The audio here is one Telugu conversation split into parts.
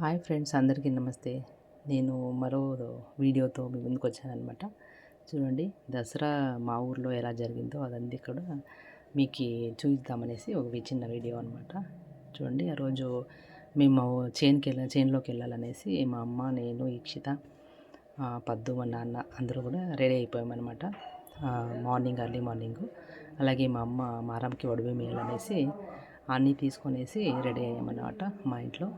హాయ్ ఫ్రెండ్స్ అందరికీ నమస్తే. నేను మరో వీడియోతో మీ ముందుకు వచ్చానమాట చూడండి దసరా మా ఊర్లో ఎలా జరిగిందో అదంతా కూడా మీకు చూపిద్దామనేసి ఒక చిన్న వీడియో అనమాట చూడండి ఆ రోజు మేము చేన్కి వెళ్ళ చేనులోకి వెళ్ళాలనేసి మా అమ్మ నేను ఈక్షిత పద్దు మా నాన్న అందరూ కూడా రెడీ అయిపోయామన్నమాట. Morning early morning. అలాగే మా అమ్మ మారంకి వడివేమి వెళ్ళాలనేసి అన్నీ తీసుకొనేసి రెడీ అయ్యామన్నమాట మా ఇంట్లో.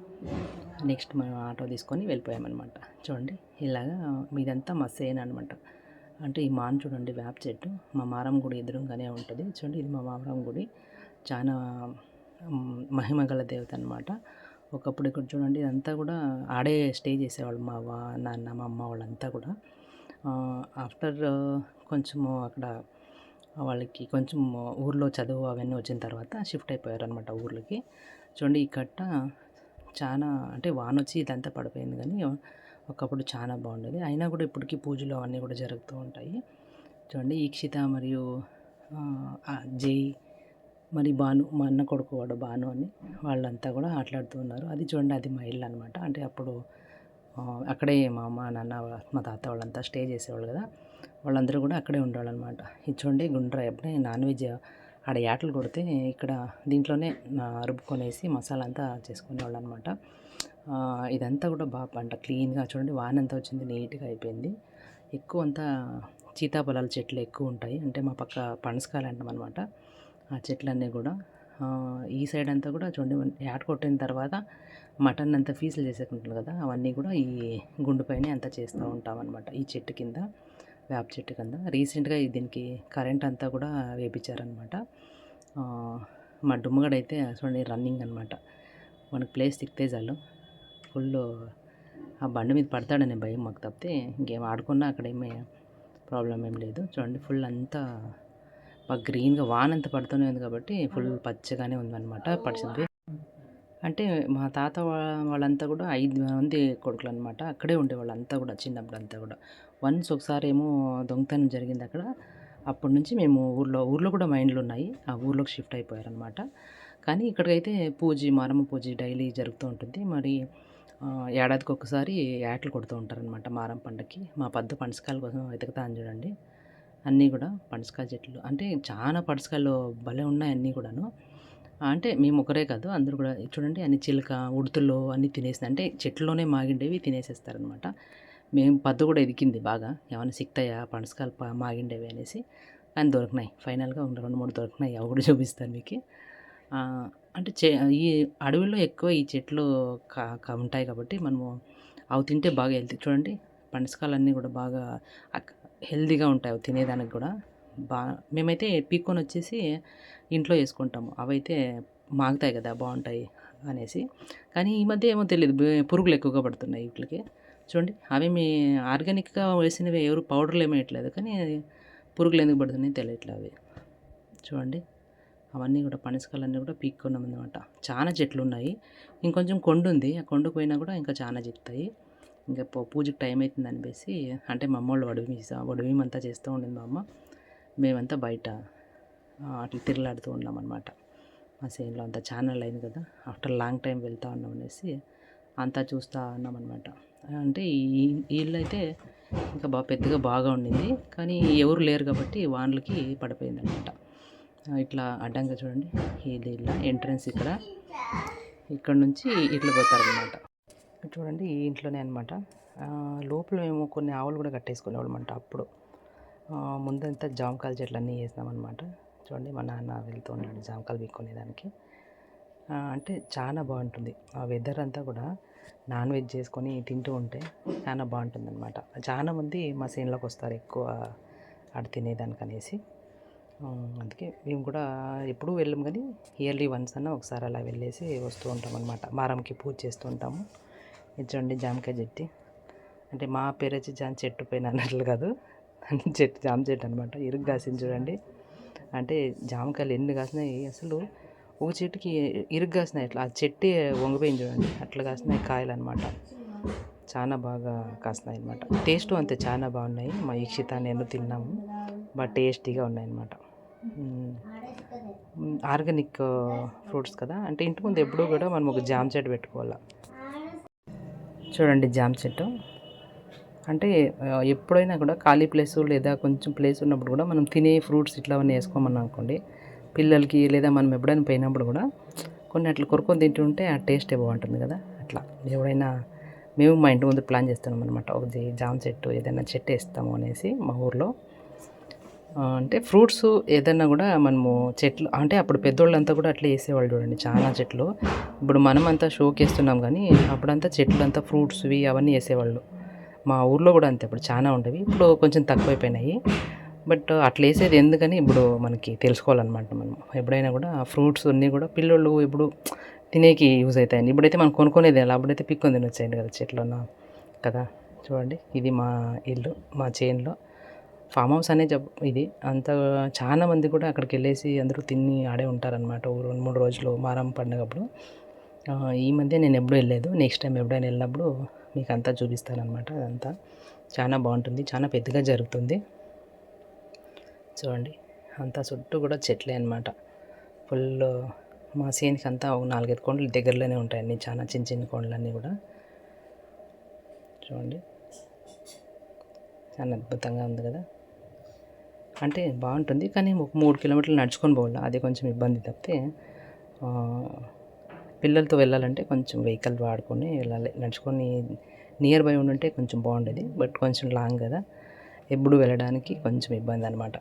నెక్స్ట్ మేము ఆటో తీసుకొని వెళ్ళిపోయామన్నమాట. చూడండి ఇలాగా మీదంతా మా సేన్ అనమాట అంటే ఈ మాన్ చూడండి వేప చెట్టు. మా మారం గుడి ఎదురుగానే ఉంటుంది. చూడండి ఇది మా మారం గుడి. చాలా మహిమ గల దేవత అనమాట ఒకప్పుడు ఇక్కడ చూడండి ఇదంతా కూడా ఆడే స్టే చేసేవాళ్ళు మా వా నాన్న మా అమ్మ వాళ్ళంతా కూడా. ఆఫ్టర్ కొంచెము అక్కడ వాళ్ళకి కొంచెం ఊర్లో చదువు అవన్నీ వచ్చిన తర్వాత షిఫ్ట్ అయిపోయారు అనమాట ఊర్లకి. చూడండి ఈ కట్ట చాలా అంటే వాన వచ్చి ఇదంతా పడిపోయింది కానీ ఒకప్పుడు చాలా బాగుండేది. అయినా కూడా ఇప్పటికీ పూజలు అవన్నీ కూడా జరుగుతూ ఉంటాయి. చూడండి ఈక్షిత మరియు జై మరి భాను మా అన్న కొడుకు వాడు భాను అని వాళ్ళంతా కూడా ఆటలాడుతూ ఉన్నారు. అది చూడండి అది మా ఇల్లు అనమాట అంటే అప్పుడు అక్కడే మా అమ్మ నాన్న మా తాత వాళ్ళంతా స్టే చేసేవాళ్ళు కదా. వాళ్ళందరూ కూడా అక్కడే ఉండేవాళ్ళు అనమాట ఇది చూడండి గుండ్ర ఎప్పుడే నాన్ వెజ్ ఆడ యాటలు కొడితే ఇక్కడ దీంట్లోనే నా రుబ్బుకొనేసి మసాలా అంతా చేసుకునేవాళ్ళు అనమాట ఇదంతా కూడా బాగా పంట క్లీన్గా చూడండి వాన అంతా వచ్చింది నీట్గా అయిపోయింది. ఎక్కువ అంతా సీతాఫలాల చెట్లు ఎక్కువ ఉంటాయి. అంటే మా పక్క పనసకాయలు అంటాం అనమాట ఆ చెట్లన్నీ కూడా. ఈ సైడ్ అంతా కూడా చూడండి యాట కొట్టిన తర్వాత మటన్ అంతా పీసులు చేసేకుంటుంది కదా అవన్నీ కూడా ఈ గుండు అంతా చేస్తూ ఉంటాం అనమాట ఈ చెట్టు కింద వేప చెట్టు కింద. రీసెంట్గా దీనికి కరెంట్ అంతా కూడా వేపించారనమాట మా డుమ్మగడైతే చూడండి రన్నింగ్ అనమాట మనకు ప్లేస్ తిక్తే చాలు. ఫుల్ ఆ బండి మీద పడతాడనే భయం మాకు తప్పితే ఇంకేం ఆడుకున్నా అక్కడ ఏమీ ప్రాబ్లం ఏం లేదు. చూడండి ఫుల్ అంతా బాగా గ్రీన్గా వాన్ అంతా పడుతూనే ఉంది కాబట్టి ఫుల్ పచ్చగానే ఉందన్నమాట. పడిచింది అంటే మా తాత వాళ్ళంతా కూడా ఐదు మంది కొడుకులు అనమాట అక్కడే ఉండేవాళ్ళు అంతా కూడా చిన్నప్పుడు అంతా కూడా. వన్స్ ఒకసారి ఏమో దొంగతనం జరిగింది అక్కడ. అప్పటి నుంచి మేము ఊర్లో ఊర్లో కూడా మైండ్లు ఉన్నాయి. ఆ ఊర్లోకి షిఫ్ట్ అయిపోయారనమాట కానీ ఇక్కడికైతే పూజ మారమ్మ పూజ డైలీ జరుగుతూ ఉంటుంది. మరి ఏడాదికి ఒకసారి యాటలు కొడుతూ ఉంటారనమాట మారం పండగకి మా పద్దు పనసకాయల కోసం వెతుకుతాను చూడండి. అన్నీ కూడా పనసకాయ చెట్లు. అంటే చాలా పనసకాయలు భలే ఉన్నాయి అన్నీ కూడాను. అంటే మేము ఒకరే కాదు అందరూ కూడా చూడండి అన్ని చిలుక ఉడుతుల్లో అన్నీ తినేసి అంటే చెట్లోనే మాగిండేవి తినేసేస్తారనమాట మేము పద్దు కూడా ఎదికింది బాగా. ఏమైనా సిక్తాయా పనసకాలు మాగిండేవి అనేసి. కానీ దొరికినాయి. ఫైనల్గా రెండు మూడు దొరికినాయి. అవి కూడా చూపిస్తాను మీకు. అంటే చె ఈ అడవిలో ఎక్కువ ఈ చెట్లు కా కా- ఉంటాయి కాబట్టి మనము అవి తింటే బాగా హెల్తీ. చూడండి పనసకాలన్నీ కూడా బాగా అక్- హెల్తీగా ఉంటాయి అవి తినేదానికి కూడా. బా మేమైతే పీక్కొని వచ్చేసి ఇంట్లో వేసుకుంటాము. అవైతే మాగుతాయి కదా బాగుంటాయి అనేసి. కానీ ఈ మధ్య ఏమో తెలియదు పురుగులు ఎక్కువగా పడుతున్నాయి వీటికి. చూడండి అవి మీ ఆర్గానిక్గా వేసినవి ఎవరు పౌడర్లు ఏమీ వేయట్లేదు కానీ పురుగులు ఎందుకు పడుతున్నాయి తెలియట్లేదు అవి. చూడండి అవన్నీ కూడా పనసకాయలన్నీ కూడా పీక్కున్నాం అనమాట చాలా చెట్లు ఉన్నాయి. ఇంకొంచెం కొండ ఉంది. ఆ కొండకు పోయినా కూడా ఇంకా చాలా చెప్తాయి. ఇంకా పూజకు పూజకి టైం అవుతుంది అనిపేసి అంటే మా అమ్మ వాళ్ళు వడివి వడివి అంతా చేస్తూ ఉండింది మా అమ్మ. మేమంతా బయట అట్లా తిరలాడుతూ ఉన్నాం అనమాట మా సేన్లో అంత ఛానల్ అయింది కదా ఆఫ్టర్ లాంగ్ టైం వెళ్తా ఉన్నాం అనేసి అంతా చూస్తూ ఉన్నాం అనమాట అంటే ఈ ఇల్లు అయితే ఇంకా బాగా పెద్దగా బాగా ఉండింది కానీ ఎవరు లేరు కాబట్టి వాన్లకి పడిపోయింది అనమాట ఇట్లా అడ్డంగా చూడండి ఇది ఇలా ఎంట్రన్స్ ఇక్కడ. ఇక్కడ నుంచి ఇట్లా పోతారనమాట చూడండి ఈ ఇంట్లోనే అనమాట లోపల మేము కొన్ని ఆవులు కూడా కట్టేసుకునేవాళ్ళం అంట అప్పుడు. ముందంతా జామకాయల చెట్లు అన్నీ వేసినామన్నమాట చూడండి మా నాన్న వెళ్తూ ఉన్నాడు జామకాయలు పీక్కునేదానికి అంటే చాలా బాగుంటుంది. ఆ వెదర్ అంతా కూడా నాన్ వెజ్ చేసుకొని తింటూ ఉంటే చాలా బాగుంటుంది అనమాట చాలా మంది మా సీన్లోకి వస్తారు ఎక్కువ ఆడ తినేదానికి అనేసి. అందుకే మేము కూడా ఎప్పుడూ వెళ్ళాం కానీ ఇయర్లీ వన్స్ అన్న ఒకసారి అలా వెళ్ళేసి వస్తూ ఉంటాం అనమాట మారంకి పూజ చేస్తూ ఉంటాము. చూడండి జామకాయ చెట్టు. అంటే మా పేరు వచ్చి జామ చెట్టు పైన అన్నట్లు కాదు. చెట్టు జామ చెట్టు అనమాట ఎరుగు కాసింది చూడండి. అంటే జామకాయలు ఎన్ని కాసినాయి? అసలు ఒక చెట్టుకి ఇరుగు కాసినాయి అట్లా. ఆ చెట్టే వంగిపోయింది చూడండి. అట్లా కాసినాయి కాయలు అనమాట చాలా బాగా కాసినాయి అనమాట టేస్ట్ అంతే చాలా బాగున్నాయి. మా ఈక్షిత నేను తిన్నాము. బాగా టేస్టీగా ఉన్నాయి అనమాట ఆర్గానిక్ ఫ్రూట్స్ కదా. అంటే ఇంటి ముందు ఎప్పుడూ కూడా మనం ఒక జామ చెట్టు పెట్టుకోవాలి. చూడండి జామ చెట్టు. అంటే ఎప్పుడైనా కూడా ఖాళీ ప్లేస్ లేదా కొంచెం ప్లేస్ ఉన్నప్పుడు కూడా మనం తినే ఫ్రూట్స్ ఇట్లా అవన్నీ వేసుకోమన్నాం అనుకోండి. పిల్లలకి లేదా మనం ఎప్పుడైనా పోయినప్పుడు కూడా కొన్ని అట్లా కొరుకొని తింటుంటే ఆ టేస్టే బాగుంటుంది కదా అట్లా. ఎవడైనా మేము మా ఇంటి ముందు ప్లాన్ చేస్తున్నాం అనమాట ఒక జే- జామ చెట్టు ఏదైనా చెట్టు వేస్తాము అనేసి మా ఊర్లో. అంటే ఫ్రూట్స్ ఏదైనా కూడా మనము చెట్లు అంటే అప్పుడు పెద్దోళ్ళంతా కూడా అట్లా వేసేవాళ్ళు చూడండి చాలా చెట్లు. ఇప్పుడు మనమంతా షోకేస్తున్నాం కానీ అప్పుడంతా చెట్లు అంతా ఫ్రూట్స్వి అవన్నీ వేసేవాళ్ళు. మా ఊర్లో కూడా అంతే ఇప్పుడు చాలా ఉండేవి. ఇప్పుడు కొంచెం తక్కువైపోయినాయి. బట్ అట్లా వేసేది ఎందుకని ఇప్పుడు మనకి తెలుసుకోవాలన్నమాట మనం. ఎప్పుడైనా కూడా ఫ్రూట్స్ అన్నీ కూడా పిల్లోళ్ళు ఇప్పుడు తినేకి యూజ్ అవుతాయండి. ఇప్పుడైతే మనం కొనుక్కునేది ఎలా? అప్పుడైతే పిక్కొని తినొచ్చేయండి కదా చెట్లన్న కదా? చూడండి ఇది మా ఇల్లు మా చేన్లో. ఫామ్ హౌస్ అనే చెప్ ఇది. అంత చాలా మంది కూడా అక్కడికి వెళ్ళేసి అందరూ తిని ఆడే ఉంటారనమాట రెండు మూడు రోజులు మారం పండగప్పుడు. ఈ మధ్య నేను ఎప్పుడు వెళ్ళలేదు. నెక్స్ట్ టైం ఎప్పుడైనా వెళ్ళినప్పుడు మీకు అంతా చూపిస్తానమాట అదంతా. చాలా బాగుంటుంది చాలా పెద్దగా జరుగుతుంది. చూడండి అంతా చుట్టూ కూడా చెట్లే అనమాట ఫుల్ మా సీన్కి అంతా ఒక నాలుగైదు కొండలు దగ్గరలోనే ఉంటాయండి చాలా చిన్న చిన్న కొండలన్నీ కూడా. చూడండి చాలా అద్భుతంగా ఉంది కదా. అంటే బాగుంటుంది కానీ ఒక మూడు కిలోమీటర్లు నడుచుకొని పోవాలి అది కొంచెం ఇబ్బంది తప్పితే పిల్లలతో వెళ్ళాలంటే కొంచెం వెహికల్ వాడుకొని వెళ్ళాలి. నడుచుకొని నియర్ బై ఉండుంటే కొంచెం బాగుండేది బట్ కొంచెం లాంగ్ కదా. ఎప్పుడు వెళ్ళడానికి కొంచెం ఇబ్బంది అనమాట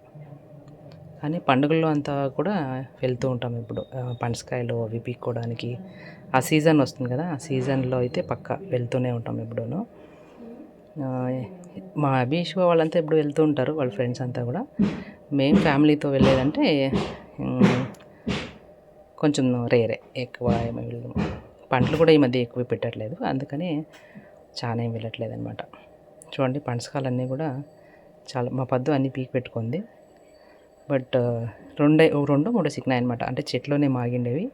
కానీ పండుగల్లో అంతా కూడా వెళ్తూ ఉంటాం ఇప్పుడు పనసకాయలు అవి పీక్కోవడానికి ఆ సీజన్ వస్తుంది కదా ఆ సీజన్లో అయితే పక్క వెళ్తూనే ఉంటాం ఎప్పుడూను. మా అభిష్ వాళ్ళంతా ఎప్పుడు వెళ్తూ ఉంటారు వాళ్ళ ఫ్రెండ్స్ అంతా కూడా. మేము ఫ్యామిలీతో వెళ్ళేదంటే కొంచెం రేరే ఎక్కువ ఏమి వెళ్ళము పంటలు కూడా ఈ మధ్య ఎక్కువ పెట్టట్లేదు. అందుకని చాలా ఏం వెళ్ళట్లేదు అనమాట చూడండి పనసకాలన్నీ కూడా చాలా మా పద్దు అన్నీ పీకి పెట్టుకుంది. బట్ రెండే ఓ రెండు మూడు సిగ్నాయి అనమాట అంటే చెట్లోనే మాగిండేవి.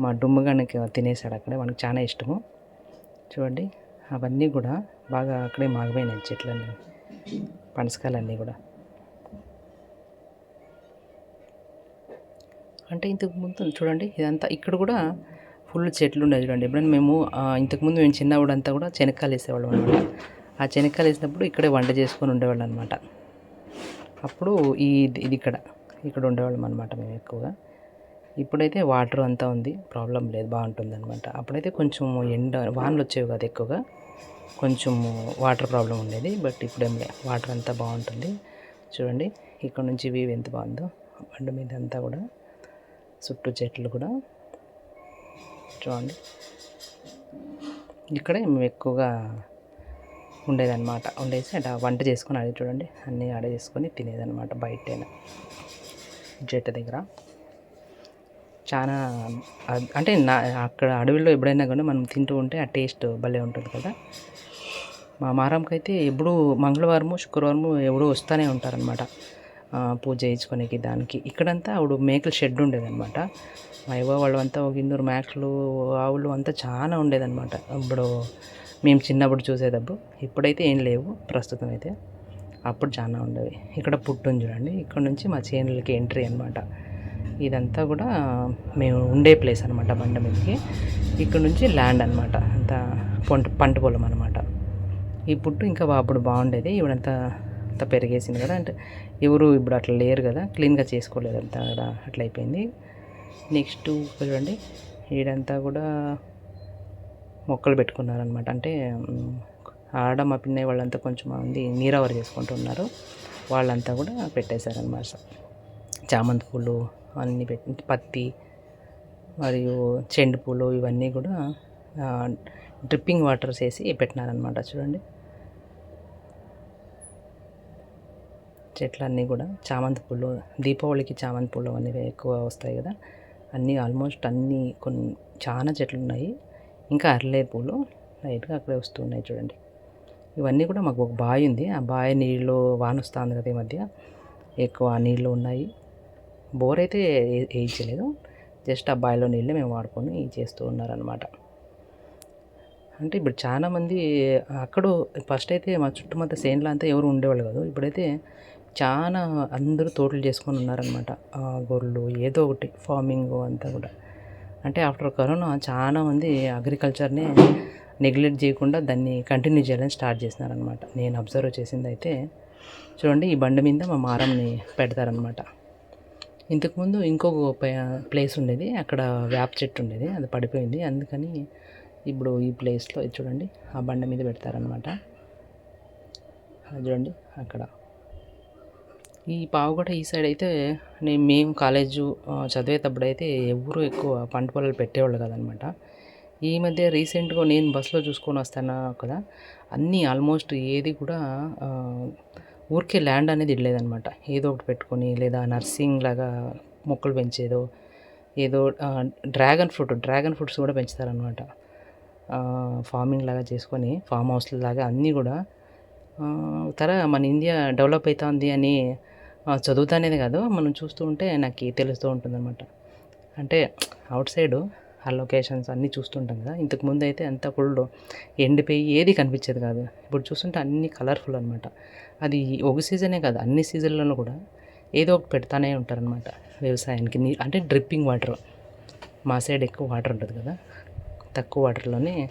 మా డుమ్మగానికి తినేసాడు అక్కడే. మనకు చాలా ఇష్టము. చూడండి అవన్నీ కూడా బాగా అక్కడే మాగిపోయినాయి చెట్లన్నీ పనసకాయలన్నీ కూడా. అంటే ఇంతకు ముందు చూడండి ఇదంతా ఇక్కడ కూడా ఫుల్ చెట్లు ఉన్నాయి చూడండి. ఎప్పుడైనా మేము ఇంతకుముందు మేము చిన్నప్పుడంతా కూడా చెనక్కాయలు వేసేవాళ్ళం అనమాట ఆ శనక్కాయలు వేసినప్పుడు ఇక్కడే వంట చేసుకొని ఉండేవాళ్ళం అనమాట అప్పుడు ఈ ఇది ఇక్కడ ఇక్కడ ఉండేవాళ్ళం అనమాట మేము ఎక్కువగా. ఇప్పుడైతే వాటర్ అంతా ఉంది ప్రాబ్లం లేదు బాగుంటుంది అనమాట అప్పుడైతే కొంచెం ఎండ వానలు వచ్చేవి కదా ఎక్కువగా. కొంచెం వాటర్ ప్రాబ్లం ఉండేది బట్ ఇప్పుడేం లే వాటర్ అంతా బాగుంటుంది. చూడండి ఇక్కడ నుంచి వ్యూ ఎంత బాగుందో బండి మీద అంతా కూడా. చుట్టూ చెట్లు కూడా చూడండి. ఇక్కడే మేము ఎక్కువగా ఉండేదన్నమాట. ఉండేసి అట్లా వంట చేసుకొని అడిగి చూడండి. అన్నీ ఆడ చేసుకొని తినేదన్నమాట బయటైనా. జెట్ దగ్గర. చాలా అంటే నా అక్కడ అడవిలో ఎప్పుడైనా కానీ మనం తింటూ ఉంటే ఆ టేస్ట్ భలే ఉంటుంది కదా. మా మారంకి అయితే మంగళవారము శుక్రవారము ఎవడో వస్తూనే ఉంటారనమాట పూజ చేయించుకోనికి దానికి. ఇక్కడంతా ఆవిడ మేకల షెడ్ ఉండేదన్నమాట. మా వాళ్ళంతా ఒక ఇన్నూరు మేకలు ఆవులు అంతా చాలా ఉండేదన్నమాట. ఇప్పుడు మేము చిన్నప్పుడు చూసేటప్పుడు ఇప్పుడైతే ఏం లేవు ప్రస్తుతం అయితే. అప్పుడు చాలా ఉండేవి. ఇక్కడ పుట్టు చూడండి. ఇక్కడ నుంచి మా చేనులకి ఎంట్రీ అనమాట ఇదంతా కూడా మేము ఉండే ప్లేస్ అనమాట బండ మీదకి. ఇక్కడ నుంచి ల్యాండ్ అనమాట అంతా పంట పంట పొలం అనమాట ఈ పుట్టు ఇంకా బా- అప్పుడు బాగుండేది. ఇవిడంతా అంతా పెరిగేసింది కదా అంటే ఎవరు ఇప్పుడు అట్లా లేరు కదా క్లీన్గా చేసుకోలేదు అంతా కూడా అట్లా అయిపోయింది. నెక్స్ట్ చూడండి ఈడంతా కూడా మొక్కలు పెట్టుకున్నారనమాట అంటే ఆడ మా పిన్నయ్య వాళ్ళంతా కొంచెం మంది నీరావరి చేసుకుంటున్నారు వాళ్ళంతా కూడా పెట్టేశారనమాట చామంతి పూలు అన్నీ పెట్టి పత్తి మరియు చెండు పూలు ఇవన్నీ కూడా డ్రిప్పింగ్ వాటర్స్ వేసి పెట్టినారనమాట చూడండి. చెట్లన్నీ కూడా చామంతి పూలు దీపావళికి చామంతి పూలు అనేవి ఎక్కువ వస్తాయి కదా. అన్నీ ఆల్మోస్ట్ అన్నీ కొన్ని చాలా చెట్లు ఉన్నాయి ఇంకా అరలే పూలు లైట్గా అక్కడే వస్తున్నాయి చూడండి. ఇవన్నీ కూడా మాకు ఒక బావి ఉంది. ఆ బావి నీళ్ళు వాన వస్తుంది కదా ఈ మధ్య. ఎక్కువ నీళ్ళు ఉన్నాయి. బోర్ అయితే వేయించలేదు. జస్ట్ ఆ బావిలో నీళ్ళే మేము వాడుకొని చేస్తూ ఉన్నారనమాట అంటే ఇప్పుడు చాలామంది అక్కడ ఫస్ట్ అయితే మా చుట్టుముట్ట సేన్లో అంతా ఎవరు ఉండేవాళ్ళు కాదు. ఇప్పుడైతే చాలా అందరూ తోటలు చేసుకొని ఉన్నారనమాట గొర్రెలు ఏదో ఒకటి ఫార్మింగ్ అంతా కూడా. అంటే ఆఫ్టర్ కరోనా చాలా మంది అగ్రికల్చర్ని నెగ్లెక్ట్ చేయకుండా దాన్ని కంటిన్యూ చేయాలని స్టార్ట్ చేసినారనమాట నేను అబ్జర్వ్ చేసింది అయితే చూడండి ఈ బండి మీద మా మారంని పెడతారనమాట ఇంతకుముందు ఇంకొక ప- ప్లేస్ ఉండేది అక్కడ వేప చెట్టు ఉండేది అది పడిపోయింది. అందుకని ఇప్పుడు ఈ ప్లేస్లో చూడండి ఆ బండ మీద పెడతారనమాట చూడండి అక్కడ. ఈ పావుగడ ఈ సైడ్ అయితే నేను మేము కాలేజు చదివేటప్పుడు అయితే ఎవరు ఎక్కువ పంట పొలాలు పెట్టేవాళ్ళు కదనమాట. ఈ మధ్య రీసెంట్గా నేను బస్సులో చూసుకొని వస్తాను కదా అన్నీ ఆల్మోస్ట్ ఏది కూడా ఊరికే ల్యాండ్ అనేది ఇడలేదనమాట. ఏదో ఒకటి పెట్టుకొని లేదా నర్సింగ్ లాగా మొక్కలు పెంచేదో ఏదో డ్రాగన్ ఫ్రూట్ డ్రాగన్ ఫ్రూట్స్ కూడా పెంచుతారనమాట. ఫార్మింగ్ లాగా చేసుకొని ఫామ్ హౌస్ లాగా అన్నీ కూడా తర మన ఇండియా డెవలప్ అవుతుంది అని ఆ, చదువుతానేది కాదు. మనం చూస్తూ ఉంటే నాకు తెలుస్తూ ఉంటుందన్నమాట. అంటే అవుట్ సైడ్ ఆ లొకేషన్స్ అన్నీ చూస్తుంటాం కదా. ఇంతకు ముందు అయితే అంతా ఫుల్ ఎండిపోయి ఏది కనిపించేది కాదు. ఇప్పుడు చూస్తుంటే అన్నీ కలర్ఫుల్ అనమాట అది ఒక సీజనే కాదు. అన్ని సీజన్లలో కూడా ఏదో ఒకటి పెడతానే ఉంటారనమాట వ్యవసాయానికి. నీ అంటే డ్రిప్పింగ్ వాటర్. మా సైడ్ ఎక్కువ వాటర్ ఉంటుంది కదా. తక్కువ వాటర్లోనే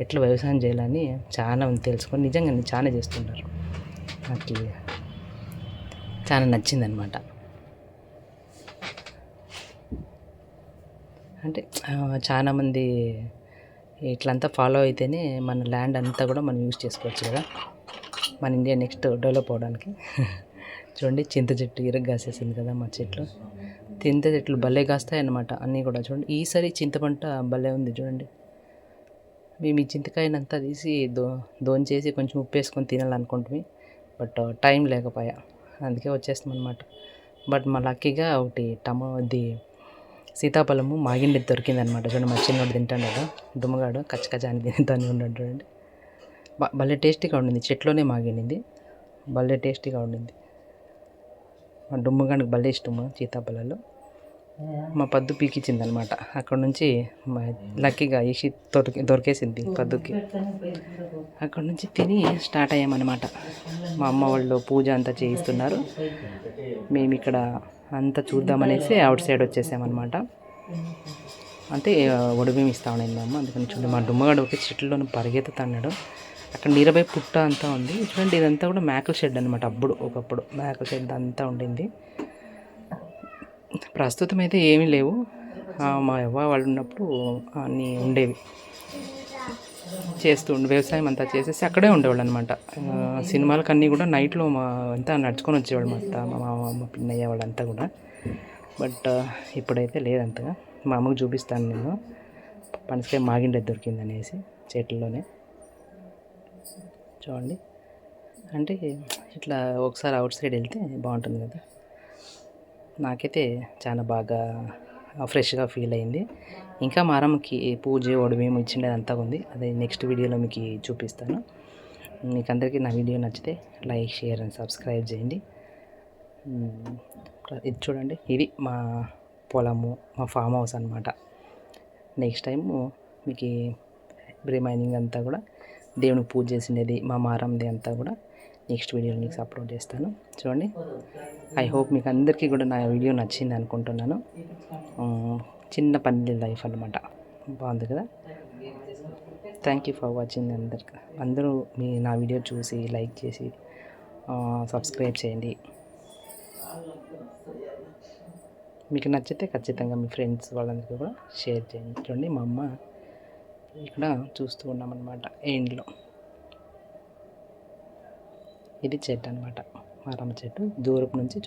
ఎట్లా వ్యవసాయం చేయాలని చాలా తెలుసుకొని నిజంగా చాలా చేస్తుంటారు. నాకు చాలా నచ్చిందనమాట. అంటే చాలామంది ఇట్లంతా ఫాలో అయితేనే మన ల్యాండ్ అంతా కూడా మనం యూజ్ చేసుకోవచ్చు కదా. మన ఇండియా నెక్స్ట్ డెవలప్ అవడానికి. చూడండి చింత చెట్టు ఇరగ కాసేసింది కదా మా చెట్లు. చింత చెట్లు భలే కాస్తాయి అన్నమాట అన్నీ కూడా చూడండి. ఈసారి చింతపంట భలే ఉంది చూడండి. మేము ఈ చింతకాయనంతా తీసి దో దోంచేసి కొంచెం ఉప్పు వేసుకొని తినాలనుకుంటున్నాం బట్ టైం లేకపోయా. అందుకే వచ్చేస్తాం అనమాట బట్ మా లక్కీగా ఒకటి టమో ఇది సీతాఫలము మాగిండి దొరికింది అనమాట చూడండి మా చిన్నోడు తింటాను కదా దుమ్మగాడు కచ్చకచ్చ అని తింటాను ఉన్నాడు చూడండి. భలే టేస్టీగా ఉండింది. చెట్లోనే మాగిండింది. భలే టేస్టీగా ఉండింది. మా డుమ్మగాడికి భలే ఇష్టము సీతాఫలాలు. మా పద్దు పీకిచ్చింది అనమాట అక్కడ నుంచి మా లక్కీగా ఈసి దొరికి దొరికేసింది పద్దుకి. అక్కడ నుంచి తిని స్టార్ట్ అయ్యామన్నమాట మా అమ్మ వాళ్ళు పూజ అంతా చేయిస్తున్నారు. మేము ఇక్కడ అంతా చూద్దామనేసి అవుట్ సైడ్ వచ్చేసామన్నమాట అంటే ఒడిమేమి ఇస్తా ఉండింది మా అమ్మ. అందుకని చూడండి మా డుమ్మగాడు ఒకే చెట్లలో పరిగెత్తుతున్నాడు. అక్కడ నిరబై పుట్ట అంతా ఉంది. చూడండి ఇదంతా కూడా మేకల షెడ్ అనమాట అప్పుడు ఒకప్పుడు. మేకల షెడ్ అంతా ఉండింది. ప్రస్తుతం అయితే ఏమీ లేవు. మా అవ్వ వాళ్ళు ఉన్నప్పుడు అన్నీ ఉండేవి. చేస్తూ వ్యవసాయం అంతా చేసేసి అక్కడే ఉండేవాళ్ళు అనమాట సినిమాలకు అన్నీ కూడా నైట్లో మా అంతా నడుచుకొని వచ్చేవాళ్ళు మా అత్త మా మామ మా పిన్నయ్య వాళ్ళంతా కూడా. బట్ ఇప్పుడైతే లేదంతగా మా అమ్మకు చూపిస్తాను నేను. పనసకాయ మాగిండే దొరికింది అనేసి చెట్లలోనే చూడండి. అంటే ఇట్లా ఒకసారి అవుట్ సైడ్ వెళ్తే బాగుంటుంది కదా. నాకైతే చాలా బాగా ఫ్రెష్గా ఫీల్ అయింది. ఇంకా మా అమ్మకి పూజ ఒడిమేము ఇచ్చిండే అంతా ఉంది. అది నెక్స్ట్ వీడియోలో మీకు చూపిస్తాను. మీకు అందరికీ నా వీడియో నచ్చితే లైక్ షేర్ అండ్ సబ్స్క్రైబ్ చేయండి. ఇది చూడండి. ఇది మా పొలము మా ఫామ్ హౌస్ అనమాట నెక్స్ట్ టైము మీకు రిమైనింగ్ అంతా కూడా దేవునికి పూజ చేసిండేది మా మారంది అంతా కూడా. నెక్స్ట్ వీడియోలో మీకు అప్లోడ్ చేస్తాను. చూడండి. ఐ హోప్ మీకు అందరికీ కూడా నా వీడియో నచ్చింది అనుకుంటున్నాను. చిన్న పల్లె లైఫ్ అనమాట బాగుంది కదా? థ్యాంక్ యూ ఫర్ వాచింగ్ అందరికి. అందరూ మీ నా వీడియో చూసి లైక్ చేసి సబ్స్క్రైబ్ చేయండి. మీకు నచ్చితే ఖచ్చితంగా మీ ఫ్రెండ్స్ వాళ్ళందరికీ కూడా షేర్ చేయండి. చూడండి మా అమ్మ ఇక్కడ చూస్తూ ఉన్నామన్నమాట ఎండ్లో ఇది చెట్టు అనమాట మారమ్మ చెట్టు దూరపు నుంచి చూ